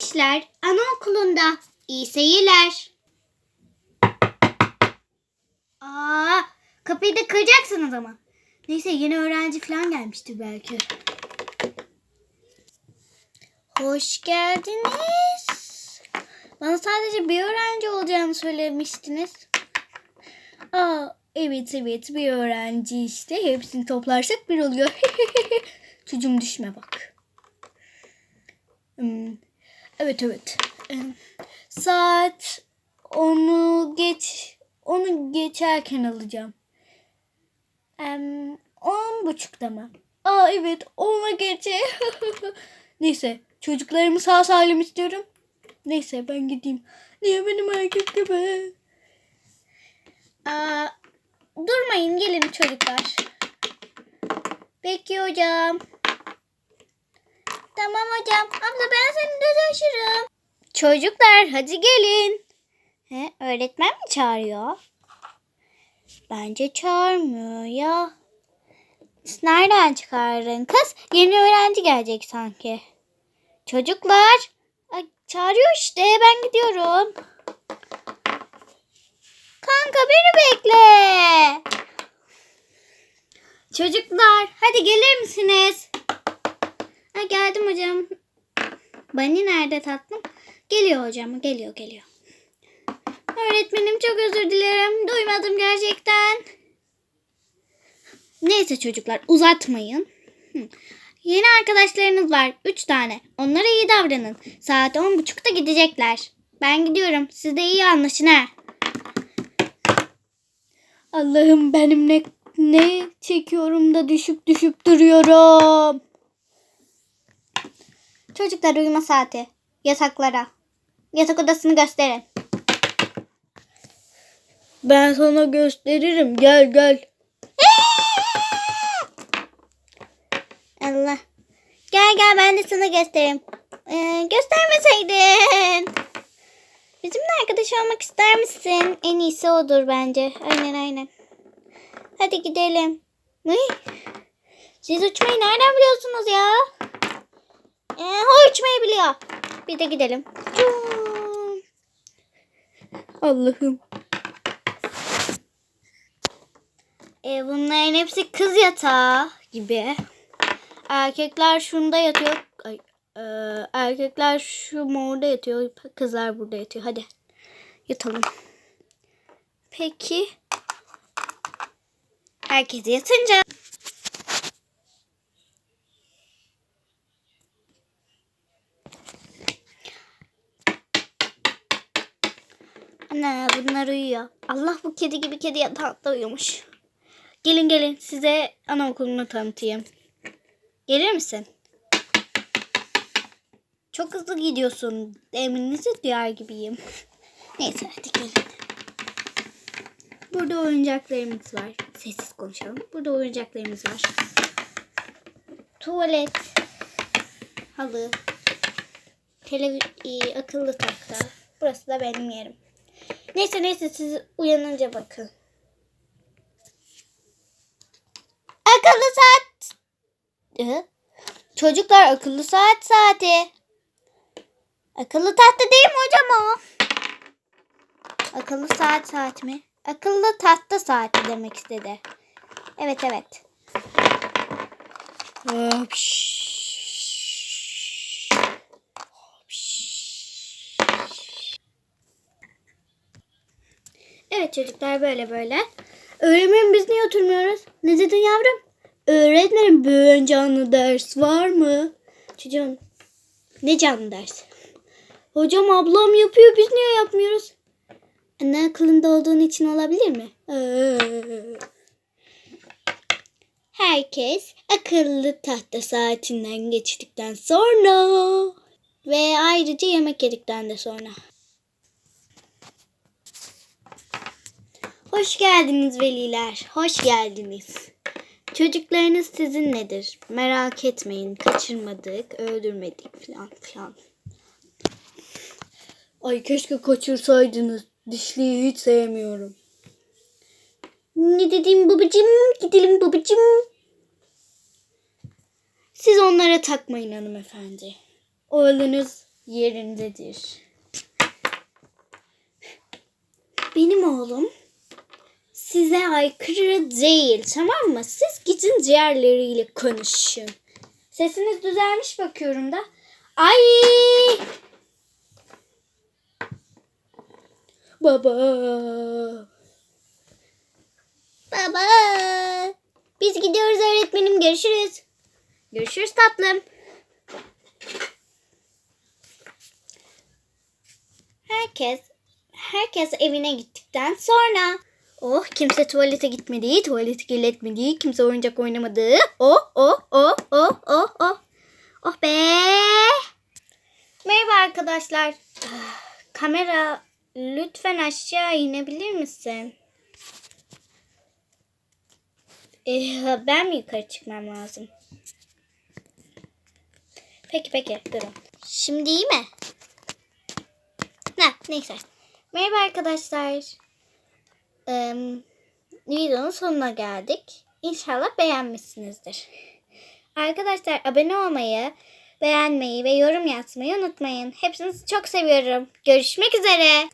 İşler anaokulunda. İyi seyirler. Aa, kapıyı da kıracaksınız ama. Neyse yeni öğrenci falan gelmiştir belki. Hoş geldiniz. Bana sadece bir öğrenci olacağını söylemiştiniz. Aa, evet evet bir öğrenci işte. Hepsini toplarsak bir oluyor. Çocuğum düşme bak. Hmm, Evet evet. Saat onu geç onu geçerken alacağım. On buçukta mı? Aa evet ona geçe. Neyse çocuklarımı sağ salim istiyorum. Neyse ben gideyim. Niye benim erkek gibi? Aa, durmayın gelin çocuklar. Peki hocam. Tamam hocam. Abla ben seni de taşırım. Çocuklar hadi gelin. He, öğretmen mi çağırıyor? Bence çağırmıyor ya. Nereden çıkardın kız? Yeni öğrenci gelecek sanki. Çocuklar. Ay, çağırıyor işte ben gidiyorum. Kanka beni bekle. Çocuklar hadi gelir misiniz? Ha, geldim hocam. Bani nerede tatlım? Geliyor hocam. Geliyor geliyor. Öğretmenim çok özür dilerim. Duymadım gerçekten. Neyse çocuklar uzatmayın. Yeni arkadaşlarınız var. Üç tane. Onlara iyi davranın. Saat on buçukta gidecekler. Ben gidiyorum. Siz de iyi anlaşın ha. Allah'ım benim ne ne çekiyorum da düşüp düşüp duruyorum. Çocuklar uyuma saati. Yataklara. Yatak odasını gösterin. Ben sana gösteririm. Gel gel. Allah. Gel gel ben de sana göstereyim. Ee, göstermeseydin. Bizimle arkadaş olmak ister misin? En iyisi odur bence. Aynen aynen. Hadi gidelim. Siz uçmayı nereden biliyorsunuz ya? Ee, o uçmayı biliyor. Bir de gidelim. Allah'ım. E, bunların hepsi kız yatağı gibi. Erkekler şunda yatıyor. Ay, e, erkekler şu morda yatıyor. Kızlar burada yatıyor. Hadi yatalım. Peki. Herkes yatınca. Ana bunlar uyuyor. Allah bu kedi gibi kedi yatakta uyumuş. Gelin gelin size anaokulunu tanıtayım. Gelir misin? Çok hızlı gidiyorsun. Emrinizi duyar gibiyim. Neyse hadi gelin. Burada oyuncaklarımız var. Sessiz konuşalım. Burada oyuncaklarımız var. Tuvalet. Halı. Televiz akıllı tahta. Burası da benim yerim. Neyse neyse siz uyanınca bakın. Akıllı saat. Çocuklar akıllı saat saati. Akıllı tahta değil mi hocam o? Akıllı saat saat mi? Akıllı tahta saati demek istedi. Evet evet. Hopş. Evet çocuklar böyle böyle. Öğretmenim biz niye oturmuyoruz? Ne dedin yavrum? Öğretmenim bugün canlı ders var mı? Çocuğum ne canlı ders? Hocam ablam yapıyor biz niye yapmıyoruz? Anne akılında olduğun için olabilir mi? Ee. Herkes akıllı tahta saatinden geçtikten sonra ve ayrıca yemek yedikten de sonra. Hoş geldiniz veliler, hoş geldiniz. Çocuklarınız sizinledir. Merak etmeyin, kaçırmadık, öldürmedik falan filan. Ay keşke kaçırsaydınız. Dişliyi hiç sevmiyorum. Ne dedim babacığım? Gidelim babacığım. Siz onlara takmayın hanımefendi. Oğlunuz yerindedir. Benim oğlum size aykırı değil tamam mı? Siz gidin diğerleriyle konuşun. Sesiniz düzelmiş bakıyorum da. Ay! Baba. Baba. Biz gidiyoruz öğretmenim. Görüşürüz. Görüşürüz tatlım. Herkes herkes evine gittikten sonra oh kimse tuvalete gitmedi, tuvaleti kirletmedi, kimse oyuncak oynamadı. Oh oh oh oh oh oh. Oh be. Merhaba arkadaşlar. Ah, Kamera lütfen aşağı inebilir misin? Ee, ben mi yukarı çıkmam lazım? Peki peki durun. Şimdi iyi mi? Ne neyse. Merhaba arkadaşlar. Ee, videonun sonuna geldik. İnşallah beğenmişsinizdir. Arkadaşlar abone olmayı, beğenmeyi ve yorum yazmayı unutmayın. Hepinizi çok seviyorum. Görüşmek üzere.